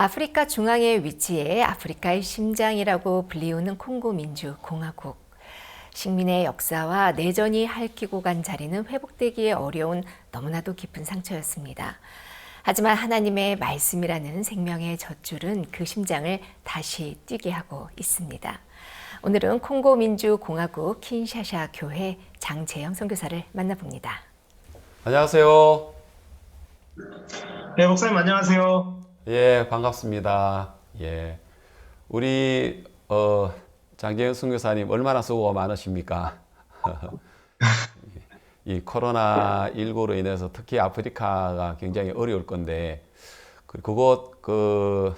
아프리카 중앙에 위치해 아프리카의 심장이라고 불리우는 콩고 민주 공화국. 식민의 역사와 내전이 핥히고 간 자리는 회복되기에 어려운 너무나도 깊은 상처였습니다. 하지만 하나님의 말씀이라는 생명의 젖줄은 그 심장을 다시 뛰게 하고 있습니다. 오늘은 콩고 민주 공화국 킨샤샤 교회 장재영 선교사를 만나봅니다. 안녕하세요. 네, 목사님 안녕하세요. 예, 반갑습니다. 예. 우리 어 장재현 선교사님 얼마나 수고가 많으십니까? 이 코로나 19로 인해서 특히 아프리카가 굉장히 어려울 건데 그- 그곳 그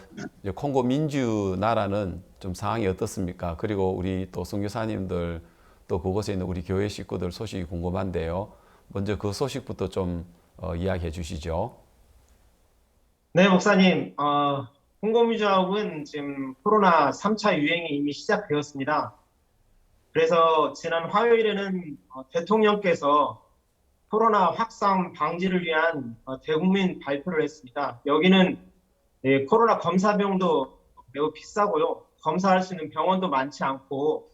콩고 민주 나라는 좀 상황이 어떻습니까? 그리고 우리 또 선교사님들 또 그곳에 있는 우리 교회 식구들 소식이 궁금한데요. 먼저 그 소식부터 좀 어, 이야기해 주시죠. 네, 목사님. 어, 홍보미주학은 지금 코로나 3차 유행이 이미 시작되었습니다. 그래서 지난 화요일에는 어, 대통령께서 코로나 확산 방지를 위한 어, 대국민 발표를 했습니다. 여기는 예, 코로나 검사 비용도 매우 비싸고요. 검사할 수 있는 병원도 많지 않고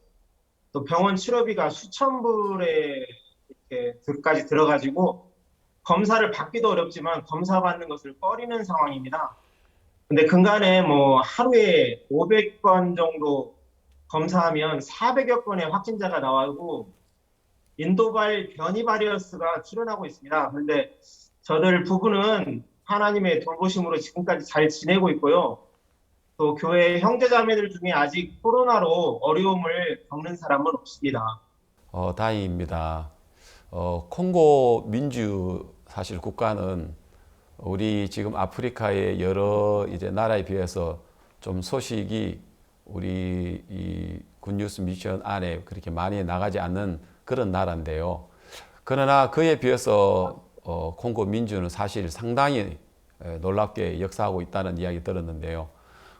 또 병원 치료비가 수천 불에 이렇게 들까지 들어가지고 검사를 받기도 어렵지만 검사 받는 것을 꺼리는 상황입니다. 근데 근간에 뭐 하루에 500건 정도 검사하면 400여 건의 확진자가 나오고 인도발 변이 바이러스가 출현하고 있습니다. 그런데 저들 부부는 하나님의 돌보심으로 지금까지 잘 지내고 있고요. 또 교회 형제자매들 중에 아직 코로나로 어려움을 겪는 사람은 없습니다. 어, 다행입니다. 어, 콩고 민주 사실 국가는 우리 지금 아프리카의 여러 이제 나라에 비해서 좀 소식이 우리 이 굿뉴스 미션 안에 그렇게 많이 나가지 않는 그런 나라인데요. 그러나 그에 비해서 어, 콩고 민주는 사실 상당히 에, 놀랍게 역사하고 있다는 이야기 들었는데요.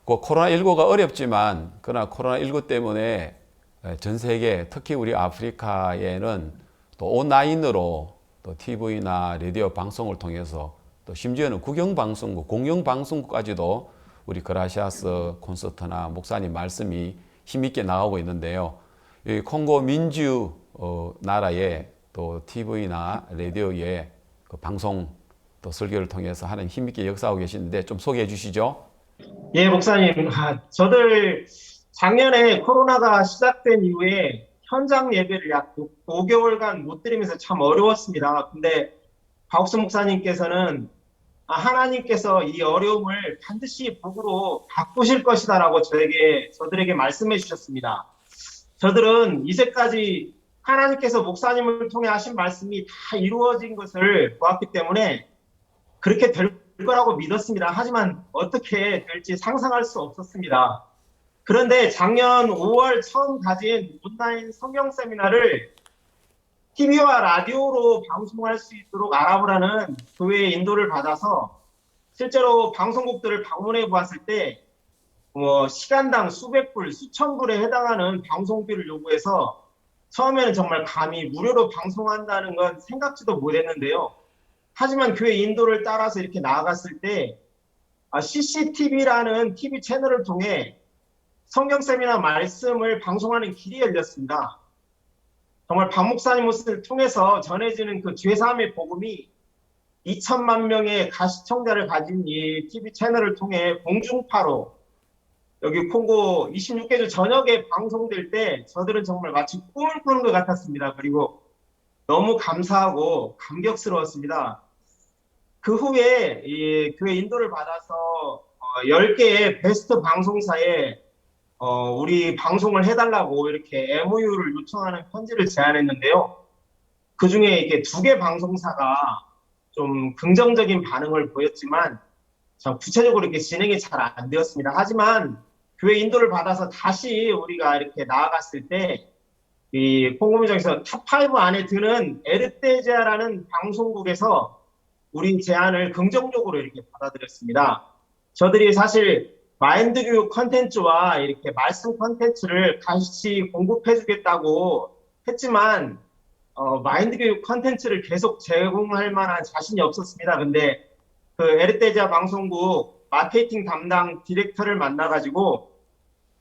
그 코로나19가 어렵지만 그러나 코로나19 때문에 에, 전 세계 특히 우리 아프리카에는 또 온라인으로 또 TV나 라디오 방송을 통해서 또 심지어는 국영 방송국, 공영 방송국까지도 우리 그라시아스 콘서트나 목사님 말씀이 힘있게 나가고 있는데요. 이 콩고 민주 어, 나라의 또 TV나 라디오의 그 방송 또 설교를 통해서 하는 힘있게 역사하고 계시는데 좀 소개해 주시죠. 예, 목사님. 아, 저들 작년에 코로나가 시작된 이후에 현장 예배를 약 5개월간 못 드리면서 참 어려웠습니다. 근데 박옥수 목사님께서는 아, 하나님께서 이 어려움을 반드시 복으로 바꾸실 것이다라고 저에게 저들에게 말씀해 주셨습니다. 저들은 이제까지 하나님께서 목사님을 통해 하신 말씀이 다 이루어진 것을 보았기 때문에 그렇게 될 거라고 믿었습니다. 하지만 어떻게 될지 상상할 수 없었습니다. 그런데 작년 5월 처음 가진 온라인 성경 세미나를 TV와 라디오로 방송할 수 있도록 알아보라는 교회의 인도를 받아서 실제로 방송국들을 방문해 보았을 때 뭐 시간당 수백 불, 수천 불에 해당하는 방송비를 요구해서 처음에는 정말 감히 무료로 방송한다는 건 생각지도 못했는데요. 하지만 교회 인도를 따라서 이렇게 나아갔을 때 아, CCTV라는 TV 채널을 통해 성경 세미나 말씀을 방송하는 길이 열렸습니다. 정말 박 목사님 모습을 통해서 전해지는 그 죄사함의 복음이 2천만 명의 가시청자를 가진 이 TV 채널을 통해 공중파로 여기 콩고 26개 주 저녁에 방송될 때 저들은 정말 마치 꿈을 꾸는 것 같았습니다. 그리고 너무 감사하고 감격스러웠습니다. 그 후에 이 교회 인도를 받아서 어, 10개의 베스트 방송사에 어, 우리 방송을 해달라고 이렇게 MOU를 요청하는 편지를 제안했는데요. 그 중에 이게 두 개 방송사가 좀 긍정적인 반응을 보였지만 참 구체적으로 이렇게 진행이 잘 안 되었습니다. 하지만 교회 인도를 받아서 다시 우리가 이렇게 나아갔을 때, 이 콩고민정에서 탑5 안에 드는 에르테제아라는 방송국에서 우리 제안을 긍정적으로 이렇게 받아들였습니다. 저들이 사실 마인드 교육 컨텐츠와 이렇게 말씀 컨텐츠를 같이 공급해 주겠다고 했지만, 어, 마인드 교육 컨텐츠를 계속 제공할 만한 자신이 없었습니다. 근데 그 에르테자 방송국 마케팅 담당 디렉터를 만나가지고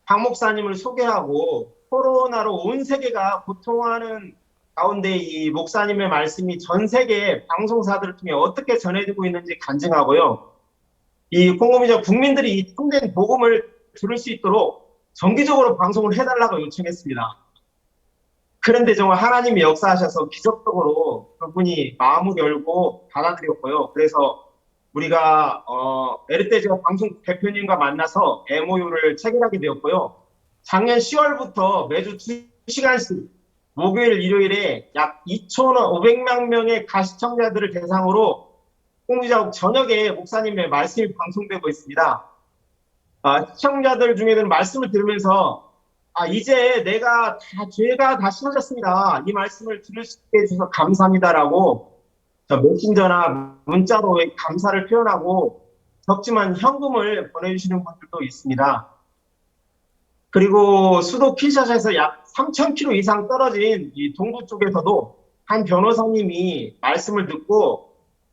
박 목사님을 소개하고 코로나로 온 세계가 고통하는 가운데 이 목사님의 말씀이 전 세계 방송사들을 통해 어떻게 전해지고 있는지 간증하고요. 이 콩고민족 국민들이 이 참된 복음을 들을 수 있도록 정기적으로 방송을 해달라고 요청했습니다. 그런데 정말 하나님이 역사하셔서 기적적으로 그분이 마음을 열고 받아들였고요. 그래서 우리가 어, 에르테즈가 방송 대표님과 만나서 MOU를 체결하게 되었고요. 작년 10월부터 매주 2시간씩 목요일, 일요일에 약 2,500만 명의 가시청자들을 대상으로 홍미자국 저녁에 목사님의 말씀이 방송되고 있습니다. 아, 시청자들 중에는 말씀을 들으면서 아, 이제 내가 다 죄가 다 씻어졌습니다. 이 말씀을 들을 수 있게 해주셔서 감사합니다라고 저 메신저나 문자로 감사를 표현하고 적지만 현금을 보내주시는 분들도 있습니다. 그리고 수도 킨샤사에서 약 3,000km 이상 떨어진 이 동부 쪽에서도 한 변호사님이 말씀을 듣고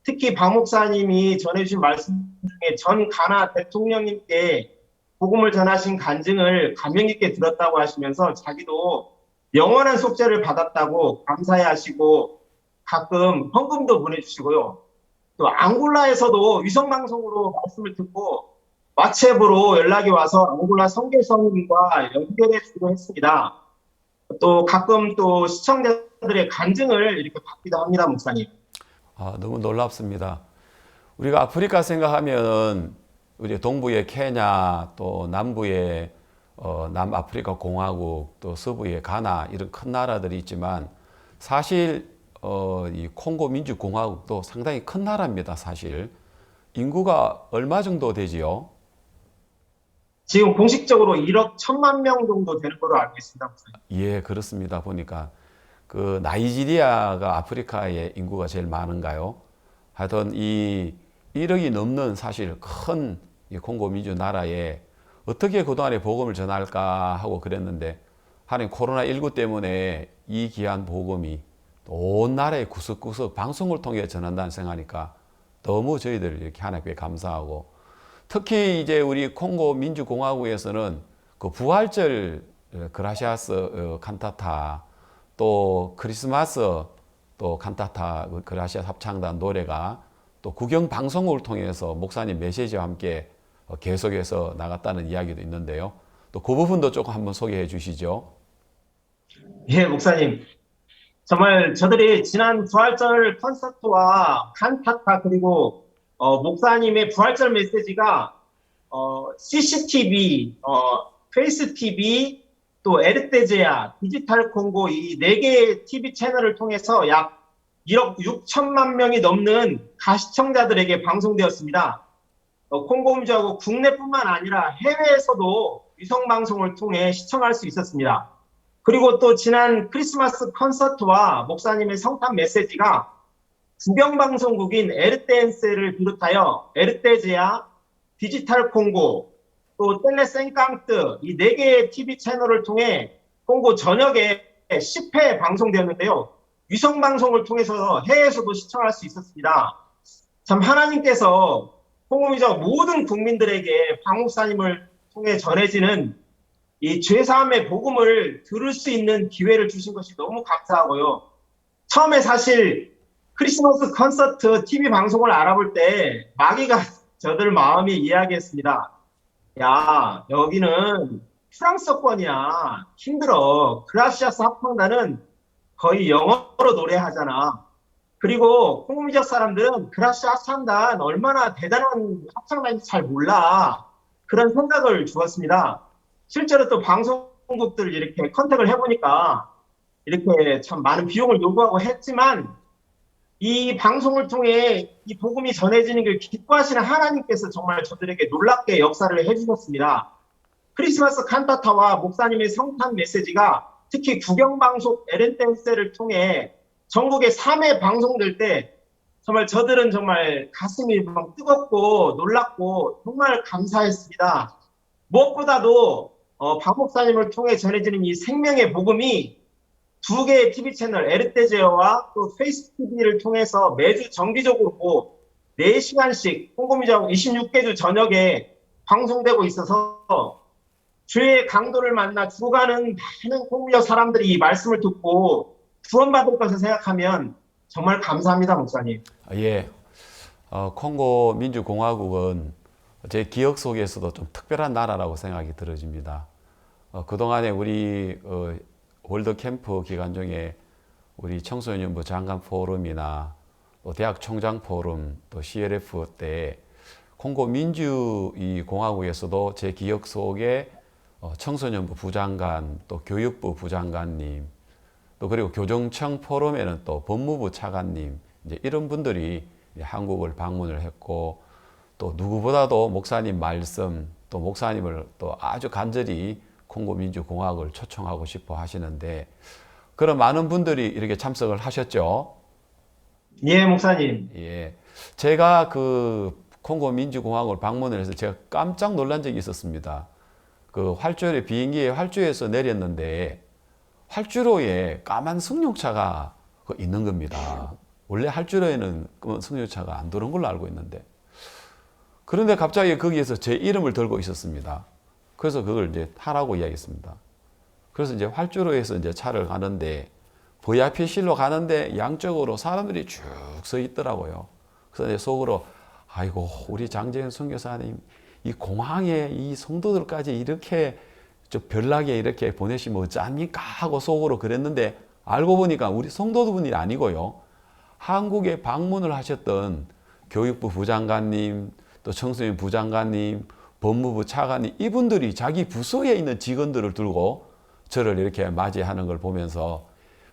특히 박 목사님이 전해주신 말씀 중에 전 가나 대통령님께 복음을 전하신 간증을 감명 깊게 들었다고 하시면서 자기도 영원한 속죄를 받았다고 감사해 하시고 가끔 헌금도 보내주시고요. 또 앙골라에서도 위성 방송으로 말씀을 듣고 왓츠앱으로 연락이 와서 앙골라 성교사님과 연결해 주기도 했습니다. 또 가끔 또 시청자들의 간증을 이렇게 받기도 합니다, 목사님. 아, 너무 놀랍습니다. 우리가 아프리카 생각하면 우리 동부의 케냐 또 남부의 어, 남아프리카 공화국 또 서부의 가나 이런 큰 나라들이 있지만 사실 어, 이 콩고 민주공화국도 상당히 큰 나라입니다. 사실 인구가 얼마 정도 되지요? 지금 공식적으로 1억 1천만 명 정도 되는 걸로 알고 있습니다. 예, 그렇습니다. 보니까 그 나이지리아가 아프리카의 인구가 제일 많은가요? 하여튼 이 1억이 넘는 사실 큰이 콩고 민주 나라에 어떻게 그동안에 복음을 전할까 하고 그랬는데 하나님 코로나19 때문에 이 귀한 복음이 온 나라의 구석구석 방송을 통해 전한다는 생각하니까 너무 저희들 이렇게 하나님께 감사하고 특히 이제 우리 콩고 민주공화국에서는 그 부활절 어, 그라시아스 어, 칸타타 또 크리스마스 또 칸타타 그 그라시아 합창단 노래가 또 국영 방송을 통해서 목사님 메시지와 함께 어, 계속해서 나갔다는 이야기도 있는데요. 또 그 부분도 조금 한번 소개해 주시죠. 예, 목사님. 정말 저들이 지난 부활절 콘서트와 칸타타 그리고 어, 목사님의 부활절 메시지가 어, CCTV, 어, 페이스 TV, 또 에르테제아, 디지털 콩고 이 네 개의 TV 채널을 통해서 약 1억 6천만 명이 넘는 가시청자들에게 방송되었습니다. 어, 콩고 민주하고 국내뿐만 아니라 해외에서도 위성 방송을 통해 시청할 수 있었습니다. 그리고 또 지난 크리스마스 콘서트와 목사님의 성탄 메시지가 국영방송국인 에르테엔세를 비롯하여 에르테제아, 디지털 콩고, 또 텔레센깡뜨 이 네 개의 TV 채널을 통해 콩고 전역에 10회 방송되었는데요. 위성 방송을 통해서 해외에서도 시청할 수 있었습니다. 참 하나님께서 콩고미저 모든 국민들에게 방목사님을 통해 전해지는 이 죄사함의 복음을 들을 수 있는 기회를 주신 것이 너무 감사하고요. 처음에 사실 크리스마스 콘서트 TV 방송을 알아볼 때 마귀가 저들 마음이 이야기했습니다. 야, 여기는 프랑스어권이야. 힘들어. 그라시아스 합창단은 거의 영어로 노래하잖아. 그리고 콩미적 사람들은 그라시아 합창단 얼마나 대단한 합창단인지 잘 몰라. 그런 생각을 주었습니다. 실제로 또 방송국들 이렇게 컨택을 해보니까 이렇게 참 많은 비용을 요구하고 했지만 이 방송을 통해 이 복음이 전해지는 걸 기뻐하시는 하나님께서 정말 저들에게 놀랍게 역사를 해주셨습니다. 크리스마스 칸타타와 목사님의 성탄 메시지가 특히 국영방송 에렌텐세를 통해 전국에 3회 방송될 때 정말 저들은 정말 가슴이 막 뜨겁고 놀랍고 정말 감사했습니다. 무엇보다도 어, 박 목사님을 통해 전해지는 이 생명의 복음이 두 개의 TV 채널 에르테제어와 또 페이스 TV를 통해서 매주 정기적으로 4시간씩 콩고민주하고 26개 주 저녁에 방송되고 있어서 주의 강도를 만나 죽어가는 많은 콩민족 사람들이 이 말씀을 듣고 구원받을 것을 생각하면 정말 감사합니다, 목사님. 아, 예. 어, 콩고 민주공화국은 제 기억 속에서도 좀 특별한 나라라고 생각이 들어집니다. 어, 그동안에 우리 어, 월드 캠프 기간 중에 우리 청소년부 장관 포럼이나 또 대학 총장 포럼 또 CLF 때 콩고 민주 이 공화국에서도 제 기억 속에 어, 청소년부 부장관 또 교육부 부장관님 또 그리고 교정청 포럼에는 또 법무부 차관님 이제 이런 분들이 한국을 방문을 했고 또 누구보다도 목사님 말씀 또 목사님을 또 아주 간절히 콩고 민주공화국을 초청하고 싶어 하시는데 그런 많은 분들이 이렇게 참석을 하셨죠. 예, 목사님. 예. 제가 그 콩고 민주공화국을 방문을 해서 제가 깜짝 놀란 적이 있었습니다. 그 활주로에 비행기에 활주로에서 내렸는데 활주로에 까만 승용차가 그 있는 겁니다. 원래 활주로에는 그 승용차가 안 도는 걸로 알고 있는데 그런데 갑자기 거기에서 제 이름을 들고 있었습니다. 그래서 그걸 이제 타라고 이야기했습니다. 그래서 이제 활주로에서 이제 차를 가는데 VIP실로 가는데 양쪽으로 사람들이 쭉 서 있더라고요. 그래서 이제 속으로 아이고 우리 장재현 선교사님 이 공항에 이 성도들까지 이렇게 저 별나게 이렇게 보내시면 어찌합니까 하고 속으로 그랬는데 알고 보니까 우리 성도분이 아니고요. 한국에 방문을 하셨던 교육부 부장관님 또 청소년 부장관님 법무부 차관님 이분들이 자기 부서에 있는 직원들을 들고 저를 이렇게 맞이하는 걸 보면서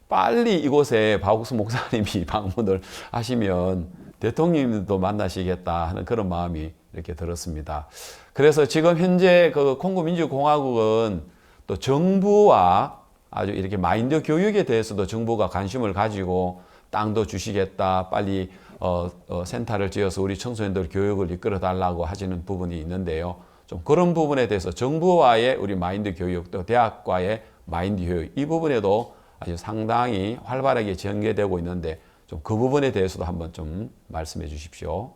빨리 이곳에 박욱수 목사님이 방문을 하시면 대통령님도 만나시겠다 하는 그런 마음이 이렇게 들었습니다. 그래서 지금 현재 그 콩고 민주공화국은 또 정부와 아주 이렇게 마인드 교육에 대해서도 정부가 관심을 가지고 땅도 주시겠다, 빨리 어, 어, 센터를 지어서 우리 청소년들 교육을 이끌어 달라고 하시는 부분이 있는데요. 좀 그런 부분에 대해서 정부와의 우리 마인드 교육, 또 대학과의 마인드 교육 이 부분에도 아주 상당히 활발하게 전개되고 있는데 좀 그 부분에 대해서도 한번 좀 말씀해 주십시오.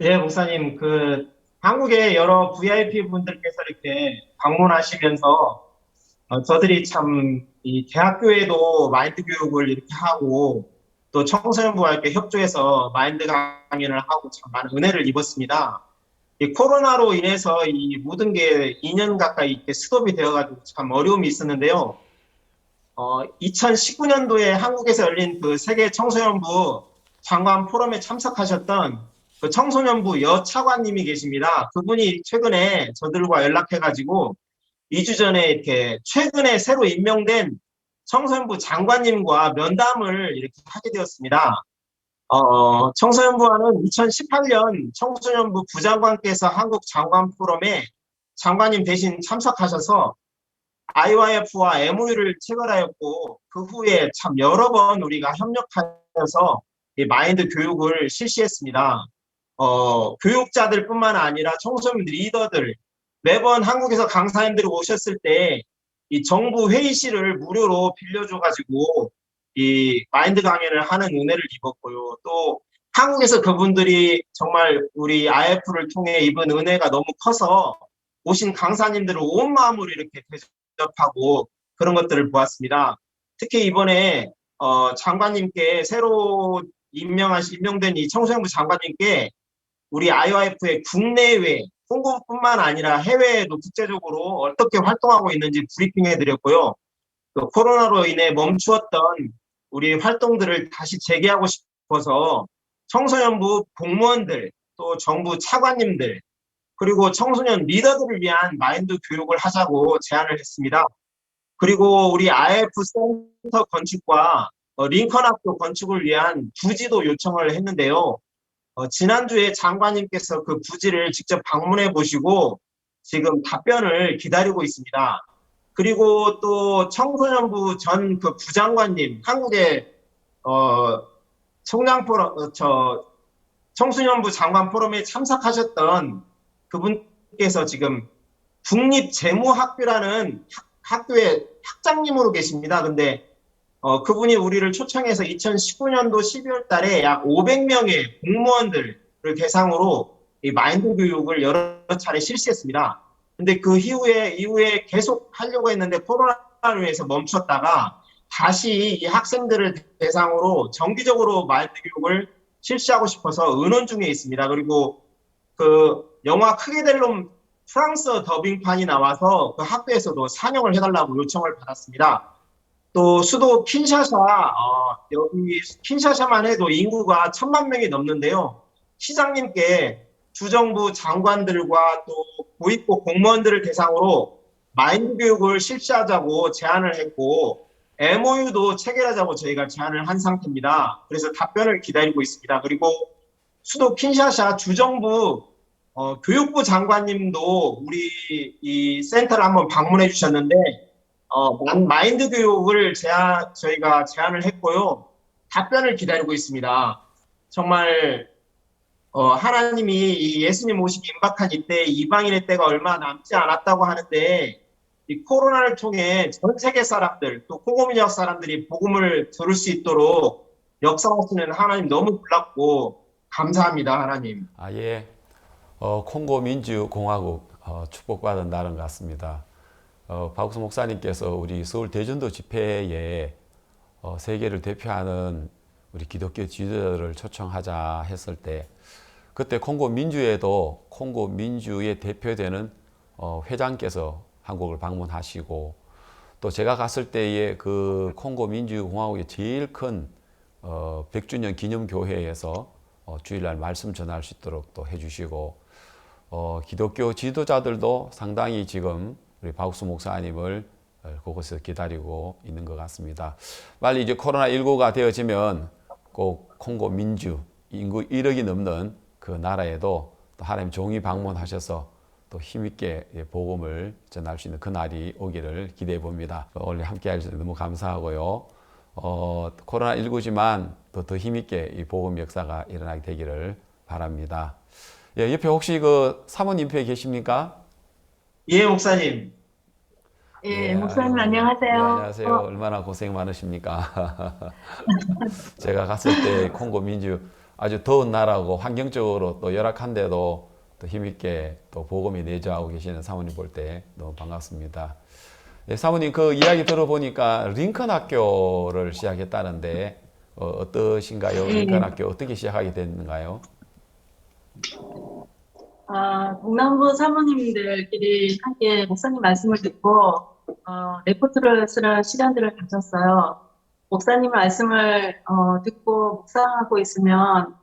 예, 목사님. 그 한국의 여러 VIP 분들께서 이렇게 방문하시면서 어, 저들이 참 이 대학교에도 마인드 교육을 이렇게 하고 또 청소년부와 이렇게 협조해서 마인드 강연을 하고 참 많은 은혜를 입었습니다. 이 코로나로 인해서 이 모든 게 2년 가까이 이렇게 스톱이 되어가지고 참 어려움이 있었는데요. 어, 2019년도에 한국에서 열린 그 세계 청소년부 장관 포럼에 참석하셨던 그 청소년부 여차관님이 계십니다. 그분이 최근에 저들과 연락해가지고 2주 전에 이렇게 최근에 새로 임명된 청소년부 장관님과 면담을 이렇게 하게 되었습니다. 어, 청소년부와는 2018년 청소년부 부장관께서 한국 장관 포럼에 장관님 대신 참석하셔서 IYF와 MOU를 체결하였고 그 후에 참 여러 번 우리가 협력하여서 이 마인드 교육을 실시했습니다. 어, 교육자들뿐만 아니라 청소년 리더들 매번 한국에서 강사님들이 오셨을 때 이 정부 회의실을 무료로 빌려줘가지고 이 마인드 강연을 하는 은혜를 입었고요. 또 한국에서 그분들이 정말 우리 IF를 통해 입은 은혜가 너무 커서 오신 강사님들을 온 마음으로 이렇게 대접하고 그런 것들을 보았습니다. 특히 이번에 어, 장관님께 새로 임명하신 임명된 이 청소년부 장관님께 우리 IOF의 국내외 홍보뿐만 아니라 해외에도 국제적으로 어떻게 활동하고 있는지 브리핑해 드렸고요. 또 코로나로 인해 멈추었던 우리 활동들을 다시 재개하고 싶어서 청소년부 공무원들 또 정부 차관님들 그리고 청소년 리더들을 위한 마인드 교육을 하자고 제안을 했습니다. 그리고 우리 IF 센터 건축과 어, 링컨 학교 건축을 위한 부지도 요청을 했는데요. 어, 지난주에 장관님께서 그 부지를 직접 방문해 보시고 지금 답변을 기다리고 있습니다. 그리고 또 청소년부 전 그 부장관님, 한국의 어, 청량 포럼, 어, 저 청소년부 장관 포럼에 참석하셨던 그분께서 지금 국립재무학교라는 학- 학교의 학장님으로 계십니다. 근데 어, 그분이 우리를 초청해서 2019년도 12월 달에 약 500명의 공무원들을 대상으로 이 마인드 교육을 여러 차례 실시했습니다. 근데 그 이후에, 이후에 계속 하려고 했는데 코로나로 인해서 멈췄다가 다시 이 학생들을 대상으로 정기적으로 마인드 교육을 실시하고 싶어서 의논 중에 있습니다. 그리고 그 영화 크게 될 놈 프랑스 더빙판이 나와서 그 학교에서도 상영을 해달라고 요청을 받았습니다. 또 수도 킨샤사, 어, 여기 킨샤사만 해도 인구가 천만 명이 넘는데요. 시장님께 주정부 장관들과 또 고위급 공무원들을 대상으로 마인드 교육을 실시하자고 제안을 했고 MOU도 체결하자고 저희가 제안을 한 상태입니다. 그래서 답변을 기다리고 있습니다. 그리고 수도 킨샤사 주정부 어, 교육부 장관님도 우리 이 센터를 한번 방문해 주셨는데 어, 마- 마인드 교육을 제안, 저희가 제안을 했고요. 답변을 기다리고 있습니다. 정말 어, 하나님이 이 예수님 오시기 임박한 이때 이방인의 때가 얼마 남지 않았다고 하는데 이 코로나를 통해 전 세계 사람들 또 콩고민족 사람들이 복음을 들을 수 있도록 역사하시는 하나님 너무 놀랍고 감사합니다 하나님. 아, 예. 어, 콩고 민주공화국 어, 축복받은 것 같습니다. 어, 박수 목사님께서 우리 서울 대전도 집회에 어, 세계를 대표하는 우리 기독교 지도자들을 초청하자 했을 때 그때 콩고 민주에도 콩고 민주의 대표되는 어, 회장께서 한국을 방문하시고 또 제가 갔을 때에 그 콩고 민주공화국의 제일 큰 어, 100주년 기념교회에서 어, 주일날 말씀 전할 수 있도록 또 해주시고 어, 기독교 지도자들도 상당히 지금 우리 박수 목사님을 어, 그곳에서 기다리고 있는 것 같습니다. 빨리 이제 코로나19가 되어지면 꼭 콩고 민주 인구 1억이 넘는 그 나라에도 또 하나님 종이 방문하셔서 또 힘있게 예, 복음을 전할 수 있는 그 날이 오기를 기대해 봅니다. 오늘 함께 해주셔서 너무 감사하고요. 어, 코로나19지만 더, 더 힘있게 이 복음 역사가 일어나게 되기를 바랍니다. 예, 옆에 혹시 그 사모님 옆에 계십니까? 예 목사님. 예, 목사님 아유, 안녕하세요. 예, 안녕하세요. 어, 얼마나 고생 많으십니까? 제가 갔을 때 콩고 민주 아주 더운 나라고 환경적으로 또 열악한데도 또 힘있게 또 복음이 내주하고 계시는 사모님 볼 때 너무 반갑습니다. 예, 사모님 그 이야기 들어보니까 링컨 학교를 시작했다는데 어, 어떠신가요? 예. 링컨 학교 어떻게 시작하게 됐는가요? 아, 동남부 사모님들끼리 함께 목사님 말씀을 듣고 어, 레포트를 쓰는 시간들을 가졌어요. 목사님 말씀을 어, 듣고 묵상하고 있으면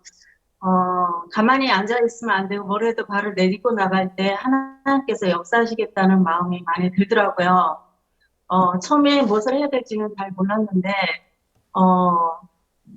어, 가만히 앉아 있으면 안 되고 뭐래도 발을 내딛고 나갈 때 하나님께서 역사하시겠다는 마음이 많이 들더라고요. 어, 처음에 무엇을 해야 될지는 잘 몰랐는데 어,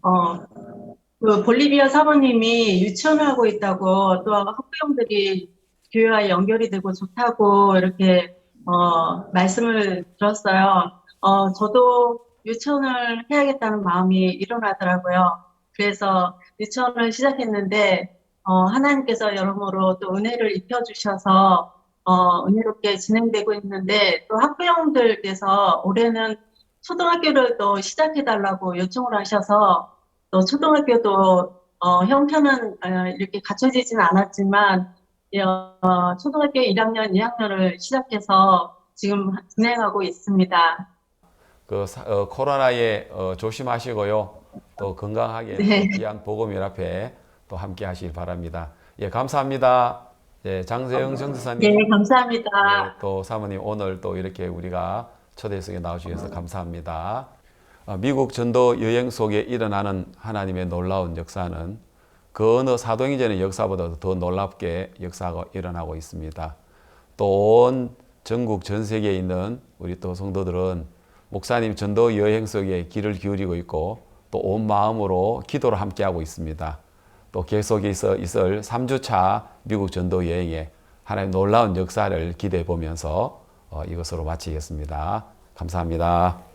어, 그 볼리비아 사모님이 유치원을 하고 있다고 또 학부형들이 교회와 연결이 되고 좋다고 이렇게 어, 말씀을 들었어요. 어, 저도 유치원을 해야겠다는 마음이 일어나더라고요. 그래서 유치원을 시작했는데 어, 하나님께서 여러모로 또 은혜를 입혀주셔서 어, 은혜롭게 진행되고 있는데 또 학부형들께서 올해는 초등학교를 또 시작해달라고 요청을 하셔서 또 초등학교도 어, 형편은 어, 이렇게 갖춰지진 않았지만 어, 초등학교 1학년, 2학년을 시작해서 지금 진행하고 있습니다. 그 사- 어, 코로나에 어, 조심하시고요. 또 건강하게 네. 또 귀한 복음 연합회 또 함께 하시길 바랍니다. 예, 감사합니다. 예, 장세영 정수사님. 네, 감사합니다. 네, 또 사모님 오늘 또 이렇게 우리가 초대석에 나오셔서 감사합니다. 어, 미국 전도 여행 속에 일어나는 하나님의 놀라운 역사는 그 어느 사도행전의 역사보다도 더 놀랍게 역사가 일어나고 있습니다. 또 온 전국 전 세계에 있는 우리 또 성도들은 목사님 전도 여행 속에 귀를 기울이고 있고 또 온 마음으로 기도를 함께 하고 있습니다. 또 계속 있어 있을 3주차 미국 전도 여행에 하나님 놀라운 역사를 기대해 보면서 어, 이것으로 마치겠습니다. 감사합니다.